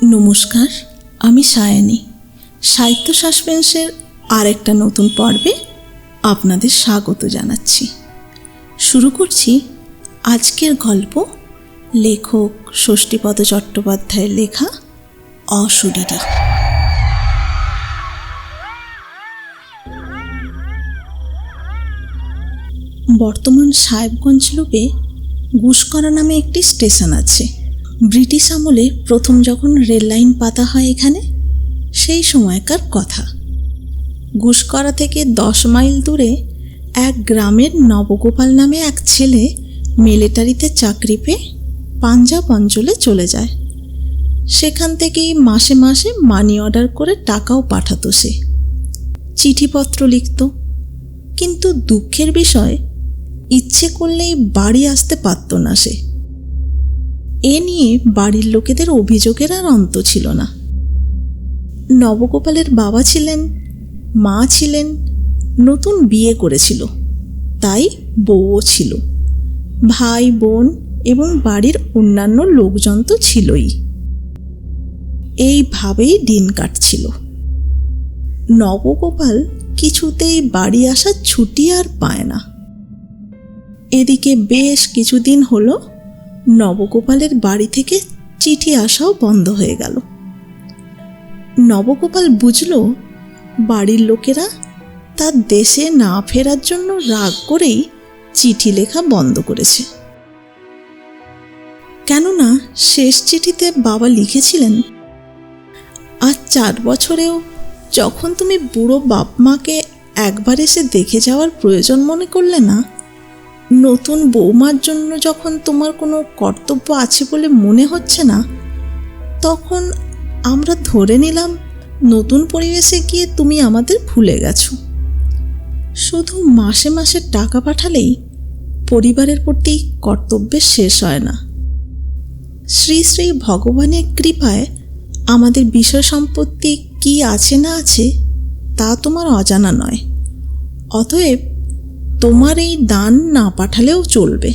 নমস্কার, আমি সায়ানী। সাহিত্য সাসপেন্সের আরেকটা নতুন পর্বে আপনাদের স্বাগত জানাচ্ছি। শুরু করছি আজকের গল্প লেখক ষষ্ঠীপদ চট্টোপাধ্যায়ের লেখা অশরীরী বর্তমান সাহেবগঞ্জ লুপে গুসকরা নামে একটি স্টেশন আছে। ব্রিটিশ আমলে প্রথম যখন রেল লাইন পাতা হয় এখানে, সেই সময়কার কথা। গুসকরা থেকে দশ মাইল দূরে এক গ্রামের নবগোপাল নামে এক ছেলে মিলিটারিতে চাকরি পেয়ে পাঞ্জাব অঞ্চলে চলে যায়। সেখান থেকেই মাসে মাসে মানি অর্ডার করে টাকাও পাঠাতো সে। চিঠিপত্র লিখত। কিন্তু দুঃখের বিষয়, ইচ্ছে করলেই বাড়ি আসতে পারত না সে। এ নিয়ে বাড়ির লোকেদের অভিযোগের আর অন্ত ছিল না। নবগোপালের বাবা ছিলেন, মা ছিলেন, নতুন বিয়ে করেছিল, তাই বউও ছিল। ভাই, বোন এবং বাড়ির অন্যান্য লোকজন তো ছিলই। এইভাবেই দিন কাটছিল। নবগোপাল কিছুতেই বাড়ি আসার ছুটি আর পায় না। এদিকে বেশ কিছুদিন হলো নবগোপালের বাড়ি থেকে চিঠি আসাও বন্ধ হয়ে গেল। নবগোপাল বুঝল, বাড়ির লোকেরা তার দেশে না ফেরার জন্য রাগ করেই চিঠি লেখা বন্ধ করেছে। কেননা শেষ চিঠিতে বাবা লিখেছিলেন, আজ চার বছরেও যখন তুমি বুড়ো বাপ মাকে একবার এসে দেখে যাওয়ার প্রয়োজন মনে করলে না নতুন বৌমার জন্য যখন তোমার কোনো কর্তব্য আছে বলে মনে হচ্ছে না, তখন আমরা ধরে নিলাম নতুন পরিবেশে গিয়ে তুমি আমাদের ভুলে গেছো। শুধু মাসে মাসে টাকা পাঠালেই পরিবারের প্রতি কর্তব্যের শেষ হয় না। শ্রী শ্রী ভগবানের কৃপায় আমাদের বিষয় সম্পত্তি কি আছে না আছে তা তোমার অজানা নয়। অতএব তোমার এই দান না পাঠালেও চলবে।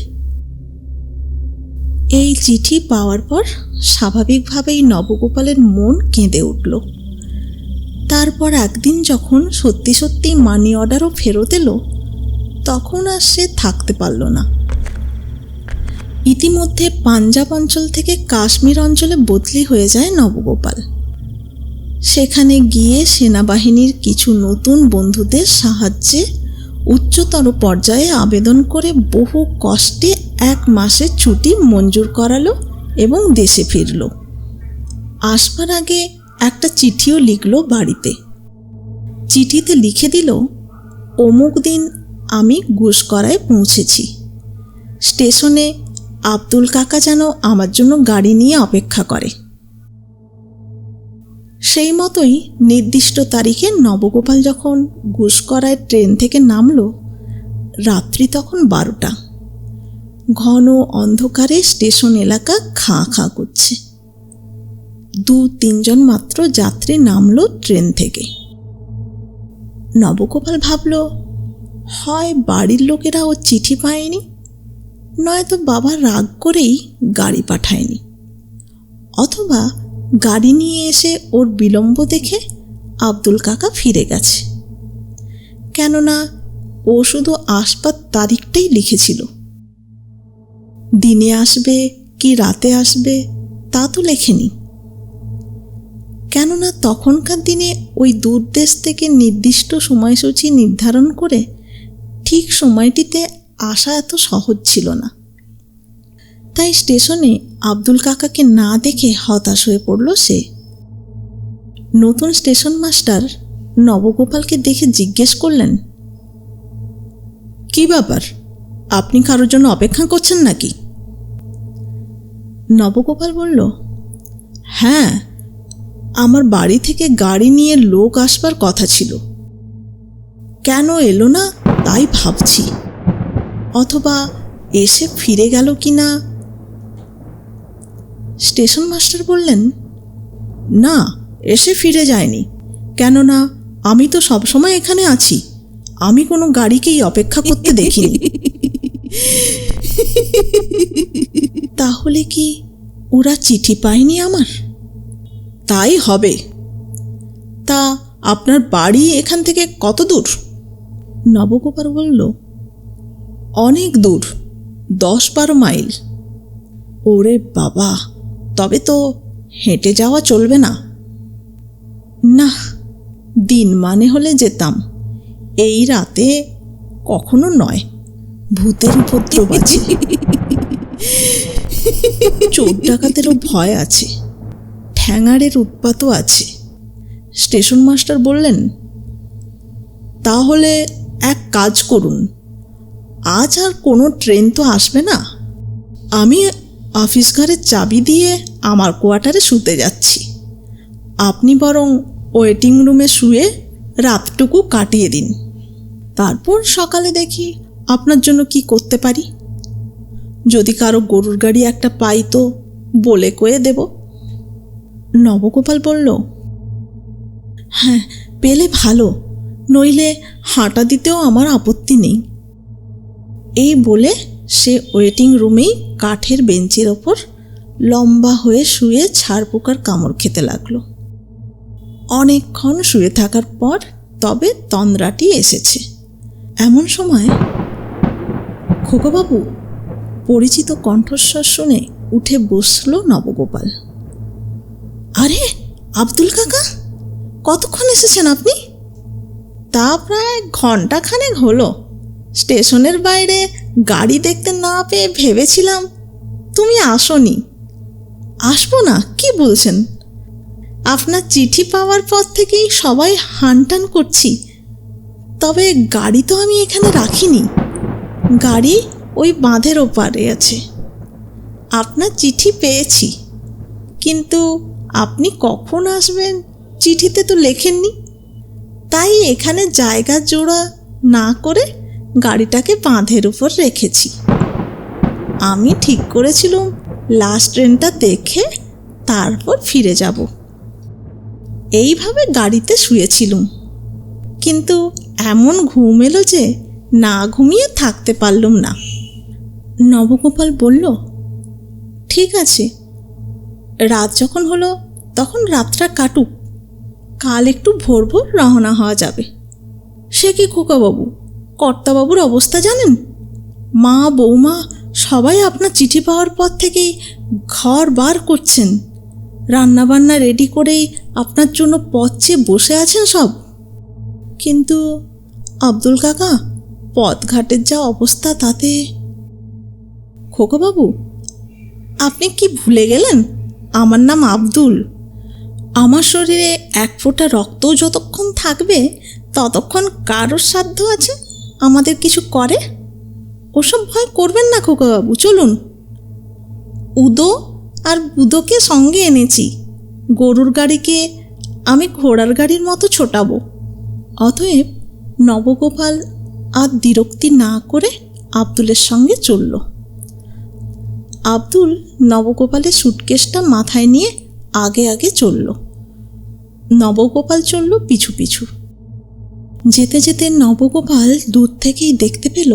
এই চিঠি পাওয়ার পর স্বাভাবিকভাবেই নবগোপালের মন কেঁদে উঠল। তারপর একদিন যখন সত্যি সত্যি মানি অর্ডারও ফেরত এলো, তখন আর সে থাকতে পারল না। ইতিমধ্যে পাঞ্জাব অঞ্চল থেকে কাশ্মীর অঞ্চলে বদলি হয়ে যায় নবগোপাল। সেখানে গিয়ে সেনাবাহিনীর কিছু নতুন বন্ধুদের সাহায্যে উচ্চতর পর্যায়ে আবেদন করে বহু কষ্টে এক মাসের ছুটি মঞ্জুর করালো এবং দেশে ফিরল। আসবার আগে একটা চিঠিও লিখল বাড়িতে। চিঠিতে লিখে দিল, অমুক দিন আমি ঘুষকরায় পৌঁছেছি। স্টেশনে আব্দুল কাকা যেন আমার জন্য গাড়ি নিয়ে অপেক্ষা করে। সেই মতোই নির্দিষ্ট তারিখে নবগোপাল যখন ঘুষকরায় ট্রেন থেকে নামল, রাত্রি তখন বারোটা। ঘন অন্ধকারে স্টেশন এলাকা খাঁ খাঁ করছে। দু তিনজন মাত্র যাত্রী নামলো ট্রেন থেকে। নবগোপাল ভাবল, হয় বাড়ির লোকেরা ও চিঠি পায়নি? নয়তো বাবা রাগ করেই গাড়ি পাঠায়নি। অথবা গাড়ি নিয়ে এসে ওর বিলম্ব দেখে আব্দুল কাকা ফিরে গেছে। কেননা ও শুধু আসবার তারিখটাই লিখেছিল। দিনে আসবে কি রাতে আসবে তা তো লেখেনি। কেননা তখনকার দিনে ওই দূর দেশ থেকে নির্দিষ্ট সময়সূচি নির্ধারণ করে ঠিক সময়টিতে আসা এত সহজ ছিল না। তাই স্টেশনে আব্দুল কাকাকে না দেখে হতাশ হয়ে পড়ল সে। নতুন স্টেশন মাস্টার নবগোপালকে দেখে জিজ্ঞেস করলেন, কি ব্যাপার? আপনি কারোর জন্য অপেক্ষা করছেন নাকি? নবগোপাল বলল হ্যাঁ আমার বাড়ি থেকে গাড়ি নিয়ে লোক আসবার কথা ছিল। কেন এলো না তাই ভাবছি। অথবা এসে ফিরে গেল কি না স্টেশন মাস্টার বললেন না এসে ফিরে যায়নি। কেননা আমি তো সবসময় এখানে আছি। আমি কোনো গাড়িকেই অপেক্ষা করতে দেখিনি। তাহলে কি ওরা চিঠি পায়নি আমার? তাই হবে। তা আপনার বাড়ি এখান থেকে কত দূর? নবগোপাল বলল অনেক দূর দশ বারো মাইল। ওরে বাবা! তবে তো হেঁটে যাওয়া চলবে না। না দিন মানে হলে যেতাম। এই রাতে কখনো নয়, ভূতের উপদ্রব আছে। চোর ডাকাতেরও ভয় আছে ঠ্যাঙাড়ের উৎপাতও আছে। স্টেশন মাস্টার বললেন, তাহলে এক কাজ করুন, আজ আর কোনো ট্রেন তো আসবে না। আমি অফিস ঘরের চাবি দিয়ে আমার কোয়ার্টারে শুতে যাচ্ছি। আপনি বরং ওয়েটিং রুমে শুয়ে রাতটুকু কাটিয়ে দিন। তারপর সকালে দেখি আপনার জন্য কি করতে পারি। যদি কারও গরুর গাড়ি একটা পাই তো বলে কয়ে দেব। নবগোপাল বলল হ্যাঁ পেলে ভালো, নইলে হাঁটা দিতেও আমার আপত্তি নেই। এই বলে সে ওয়েটিং রুমেই কাঠের বেঞ্চের ওপর লম্বা হয়ে শুয়ে ছাড় পোকার কামড় খেতে লাগল। অনেকক্ষণ শুয়ে থাকার পর তবে তন্দ্রাটি এসেছে। এমন সময় খোকাবাবু পরিচিত কণ্ঠস্বর শুনে উঠে বসল নবগোপাল। আরে, আব্দুল কাকা, কতক্ষণ এসেছেন আপনি? তা প্রায় ঘন্টাখানেক হলো। স্টেশনের বাইরে গাড়ি দেখতে না পেয়ে ভেবেছিলাম তুমি আসনি। আসব না, কি বলছেন? আপনার চিঠি পাওয়ার পর থেকেই সবাই হানটান করছি। তবে গাড়ি তো আমি এখানে রাখিনি। গাড়ি ওই বাঁধের ওপারে আছে। আপনার চিঠি পেয়েছি। কিন্তু আপনি কখন আসবেন চিঠিতে তো লেখেননি। তাই এখানে জায়গা জোড়া না করে গাড়িটাকে বাঁধের উপর রেখেছি। আমি ঠিক করেছিলাম লাস্ট ট্রেনটা দেখে তারপর ফিরে যাব। এইভাবে গাড়িতে শুয়েছিলুম। কিন্তু এমন ঘুম এলো যে না ঘুমিয়ে থাকতে পারলুম না। নবগোপাল বলল, ঠিক আছে। রাত যখন হলো, তখন রাতটা কাটুক। কাল একটু ভোর ভোর রওনা হওয়া যাবে। সে কি খোকাবাবু? কর্তাবাবুর অবস্থা জানেন? মা, বৌমা সবাই আপনার চিঠি পাওয়ার পর থেকেই ঘর বার করছেন। রান্নাবান্না রেডি করেই আপনার জন্য পথ চেয়ে বসে আছেন সব। কিন্তু আব্দুল কাকা পথঘাটের যা অবস্থা তাতে খোকাবাবু আপনি কি ভুলে গেলেন? আমার নাম আব্দুল। আমার শরীরে এক ফোঁটা রক্তও যতক্ষণ থাকবে, ততক্ষণ কারোর সাধ্য আছে? আমাদের কিছু করে? ওসব ভয় করবেন না, খোকাবাবু, চলুন। উদো আর বুদোকে সঙ্গে এনেছি। গরুর গাড়িকে আমি ঘোড়ার গাড়ির মতো ছোটাবো। অতএব নবগোপাল আর বিরক্তি না করে আব্দুলের সঙ্গে চলল। আব্দুল নবগোপালের সুটকেসটা মাথায় নিয়ে আগে আগে চলল। নবগোপাল চলল পিছু পিছু। যেতে যেতে নবগোপাল দূর থেকেই দেখতে পেল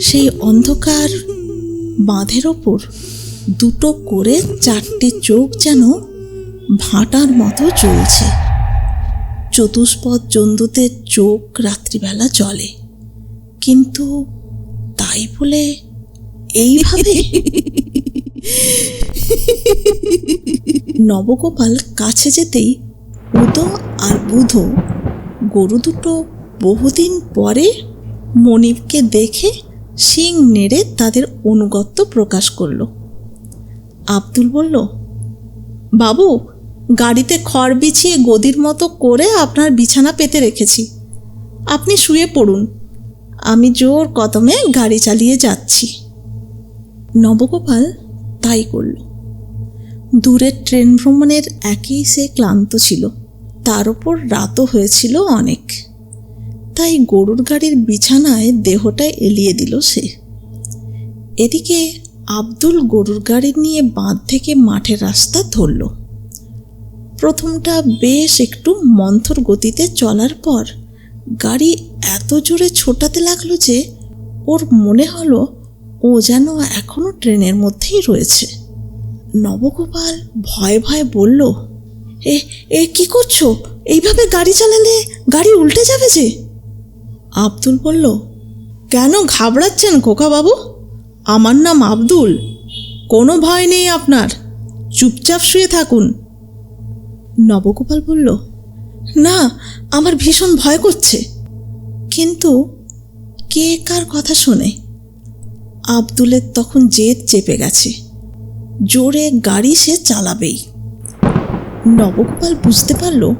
সেই অন্ধকার বাঁধের ওপর দুটো করে চারটে চোখ যেন ভাটার মতো চলছে চতুষ্পদ জন্তুদের চোখ রাত্রিবেলা চলে কিন্তু তাই বলে এইভাবে নবগোপাল কাছে যেতেই উদো আর বুধো গরু দুটো বহুদিন পরে মনিবকে দেখে শিং নেড়ে তাদের অনুগত্য প্রকাশ করল। আব্দুল বলল, বাবু, গাড়িতে খড় বিছিয়ে গদির মতো করে আপনার বিছানা পেতে রেখেছি। আপনি শুয়ে পড়ুন। আমি জোর কদমে গাড়ি চালিয়ে যাচ্ছি। নবগোপাল তাই করল। দূরের ট্রেন ভ্রমণের একই সে ক্লান্ত ছিল। তার ওপর রাতও হয়েছিল অনেক। তাই গরুর গাড়ির বিছানায় দেহটা এলিয়ে দিল সে। এদিকে আব্দুল গরুর গাড়ি নিয়ে বাঁধ থেকে মাঠের রাস্তা ধরল। প্রথমটা বেশ একটু মন্থর গতিতে চলার পর গাড়ি এত জোরে ছোটাতে লাগল যে ওর মনে হলো ও যেন এখনও ট্রেনের মধ্যেই রয়েছে। নবগোপাল ভয়ে ভয়ে বলল এ এ কি করছ? এইভাবে গাড়ি চালালে গাড়ি উল্টে যাবে যে? আব্দুল বলল, কেন ঘাবড়াচ্ছেন খোকা বাবু আমার নাম আব্দুল। কোনো ভয় নেই আপনার। চুপচাপ শুয়ে থাকুন। নবগোপাল বলল, না, আমার ভীষণ ভয় করছে। কিন্তু কে কার কথা শোনে? আব্দুলের তখন জেদ চেপে গেছে। জোরে গাড়ি সে চালাবেই। নবগোপাল বুঝতে পারল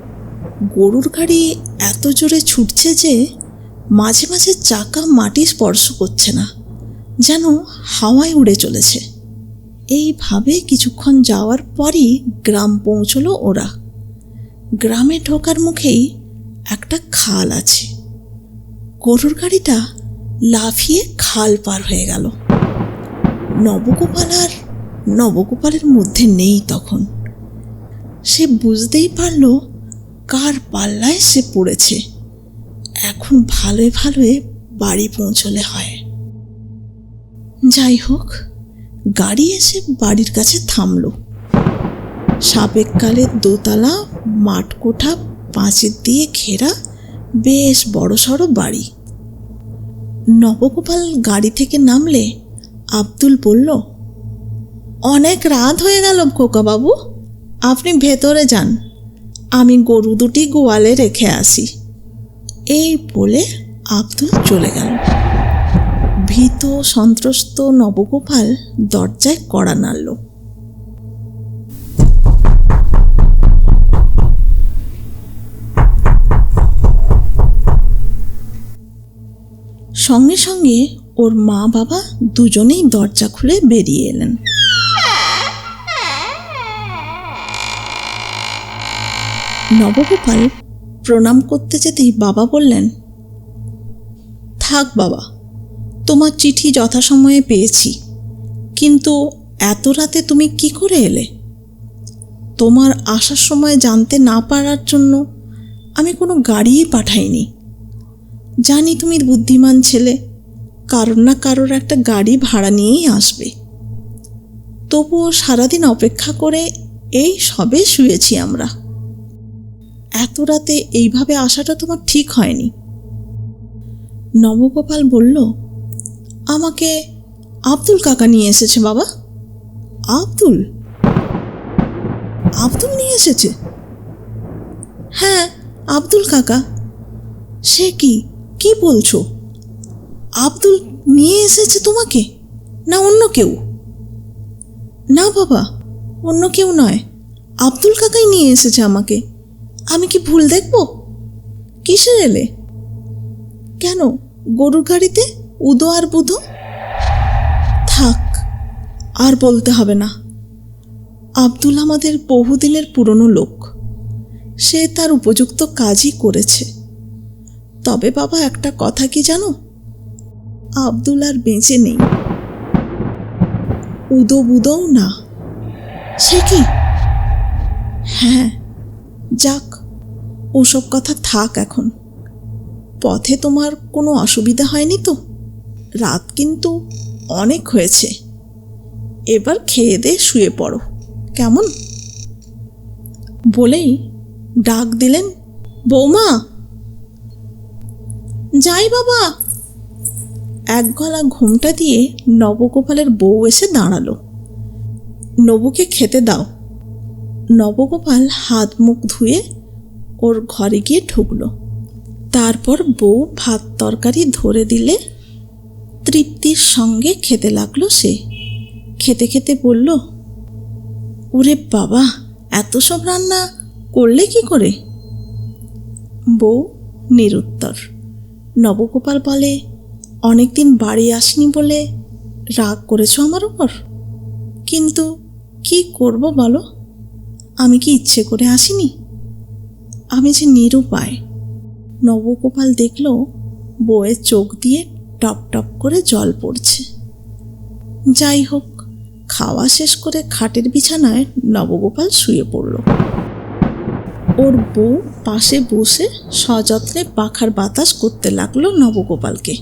গরুর গাড়ি এত জোরে ছুটছে যে মাঝে মাঝে চাকা মাটি স্পর্শ করছে না, যেন হাওয়ায় উড়ে চলেছে। এইভাবে কিছুক্ষণ যাওয়ার পরই গ্রাম পৌঁছলো ওরা। গ্রামে ঢোকার মুখেই একটা খাল আছে। গরুর গাড়িটা লাফিয়ে খাল পার হয়ে গেল। নবগোপাল আর নবগোপালের মধ্যে নেই তখন। সে বুঝতেই পারল কার পাল্লায় সে পড়েছে। এখন ভালোই ভালোই বাড়ি পৌঁছলে হয়। যাই হোক, গাড়ি এসে বাড়ির কাছে থামল। সাবেককালের দোতলা, মাঠকোঠা পাঁচের দিয়ে ঘেরা বেশ বড়সড় বাড়ি। নবগোপাল গাড়ি থেকে নামলে আব্দুল বলল, অনেক রাত হয়ে গেল খোকাবাবু। আপনি ভেতরে যান। আমি গরু দুটি গোয়ালে রেখে আসি। এই বলে আব্দুল চলে গেল। ভীত, সন্ত্রস্ত নবগোপাল দরজায় কড়া নাড়ল। সঙ্গে সঙ্গে ওর মা বাবা দুজনেই দরজা খুলে বেরিয়ে এলেন। নবগোপাল প্রণাম করতে যেতেই বাবা বললেন, থাক বাবা, তোমার চিঠি যথাসময়ে পেয়েছি, কিন্তু এত রাতে তুমি কি করে এলে? তোমার আসার সময় জানতে না পারার জন্য আমি কোনো গাড়িই পাঠাইনি। জানি তুমি বুদ্ধিমান ছেলে কারোর না কারোর একটা গাড়ি ভাড়া নিয়েই আসবে। তবুও সারাদিন অপেক্ষা করে এই সবে শুয়েছি আমরা। এত রাতে এইভাবে আসাটা তোমার ঠিক হয়নি? নবগোপাল বলল, আমাকে আব্দুল কাকা নিয়ে এসেছে বাবা। আব্দুল? আব্দুল নিয়ে এসেছে? হ্যাঁ আব্দুল কাকা। সে কি? কি বলছো? আব্দুল নিয়ে এসেছে তোমাকে? না অন্য কেউ? না বাবা, অন্য কেউ নয়। আব্দুল কাকাই নিয়ে এসেছে আমাকে। আমি কি ভুল দেখব? কিসের এলে? কেন, গরুর গাড়িতে উদো আর বুধো? থাক, আর বলতে হবে না। আব্দুল আমাদের বহুদিনের পুরনো লোক। সে তার উপযুক্ত কাজই করেছে। তবে বাবা, একটা কথা কি জানো? আব্দুল আর বেঁচে নেই। উদো বুদোও না। সে কি? হ্যাঁ যাক ওসব কথা থাক এখন। পথে তোমার কোনো অসুবিধা হয়নি তো? রাত কিন্তু অনেক হয়েছে। এবার খেয়ে দে, শুয়ে পড়ো। কেমন? বলেই ডাক দিলেন, বৌমা! যাই বাবা! এক গলা ঘুমটা দিয়ে নবগোপালের বউ এসে দাঁড়াল। নবুকে খেতে দাও। নবগোপাল হাত মুখ ধুয়ে ওর ঘরে গিয়ে ঢুকলো। তারপর বউ ভাত তরকারি ধরে দিলে তৃপ্তির সঙ্গে খেতে লাগল সে। খেতে খেতে বলল, ওরে বাবা, এত সব রান্না করলে কি করে? বউ নিরুত্তর। নবগোপাল বলে, অনেকদিন বাড়ি আসনি বলে রাগ করেছ আমার ওপর কিন্তু কি করব বলো? আমি কি ইচ্ছে করে আসিনি? আমি যে নিরুপায়। নবগোপাল দেখল বউয়ের চোখ দিয়ে টপ টপ করে জল পড়ছে। যাই হোক, খাওয়া শেষ করে খাটের বিছানায় নবগোপাল শুয়ে পড়ল। ওর বউ পাশে বসে সযত্নে পাখার বাতাস করতে লাগল নবগোপালকে।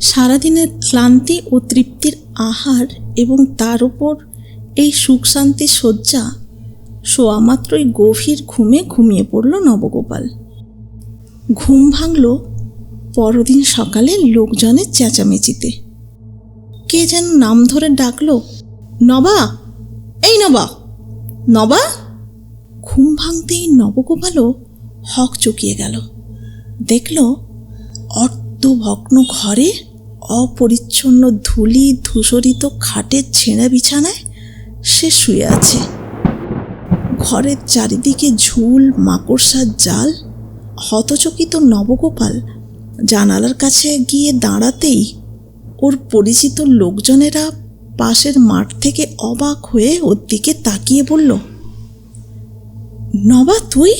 সারাদিনের ক্লান্তি ও তৃপ্তির আহার এবং তার উপর এই সুখ শান্তি শয্যা শোয়া মাত্রই গভীর ঘুমে ঘুমিয়ে পড়ল নবগোপাল। ঘুম ভাঙল পরদিন সকালে লোকজনের চেঁচামেচিতে। কে যেন নাম ধরে ডাকল, নবা, এই নবা নবা! ঘুম ভাঙতেই নবগোপালও হক চকিয়ে গেল। দেখল অর্ধভগ্ন ঘরে অপরিচ্ছন্ন ধুলি ধূসরিত খাটের ছেঁড়া বিছানায় সে শুয়ে আছে। ঘরের চারিদিকে ঝুল মাকড়সার জাল। হতচকিত নবগোপাল জানালার কাছে গিয়ে দাঁড়াতেই ওর পরিচিত লোকজনেরা পাশের মাঠ থেকে অবাক হয়ে ওর দিকে তাকিয়ে বলল নবা তুই?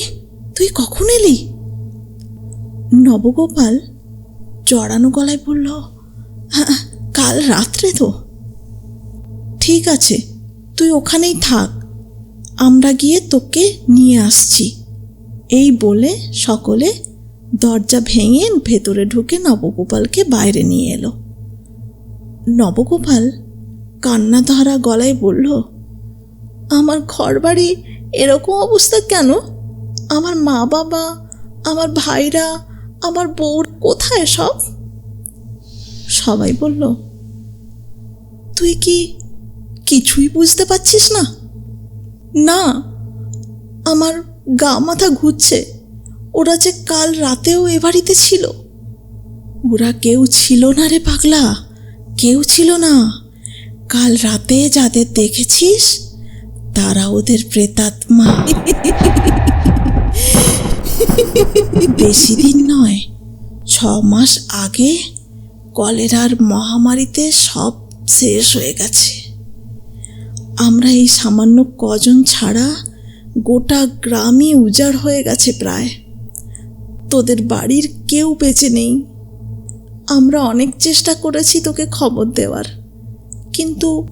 তুই কখন এলি? নবগোপাল জড়ানো গলায় বলল "হ্যাঁ, কাল রাত্রে তো। ঠিক আছে তুই ওখানেই থাক। আমরা গিয়ে তোকে নিয়ে আসছি। এই বলে সকলে দরজা ভেঙে ভেতরে ঢুকে নবগোপালকে বাইরে নিয়ে এলো। নবগোপাল কান্না ধরা গলায় বলল, আমার ঘর বাড়ি এরকম অবস্থা কেন? আমার মা বাবা আমার ভাইরা, আমার বউর কোথায় সব? সবাই বলল, তুই কি কিছুই বুঝতে পারছিস না? না, আমার গা মাথা ঘুরছে। ওরা যে কাল রাতেও এ বাড়িতে ছিল। ওরা কেউ ছিল না রে পাগলা, কেউ ছিল না। কাল রাতে যাদের দেখেছিস, তারা ওদের প্রেতাত্মা। বেশি দিন নয়, ছ মাস আগে কলেরার মহামারীতে সব শেষ হয়ে গেছে। আমরা এই সামান্য কজন ছাড়া গোটা গ্রামই উজাড় হয়ে গেছে প্রায়। তোদের বাড়ির কেউ বেঁচে নেই। আমরা অনেক চেষ্টা করেছি তোকে খবর দেওয়ার। কিন্তু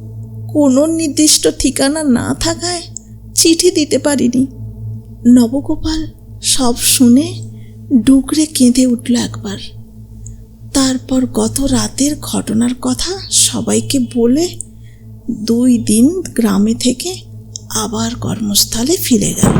কোনো নির্দিষ্ট ঠিকানা না থাকায় চিঠি দিতে পারিনি। নবগোপাল সব শুনে ডুকরে কেঁদে উঠল একবার। তারপর গত রাতের ঘটনার কথা সবাইকে বলে দুই দিন গ্রামে থেকে আবার কর্মস্থলে ফিরে গেল।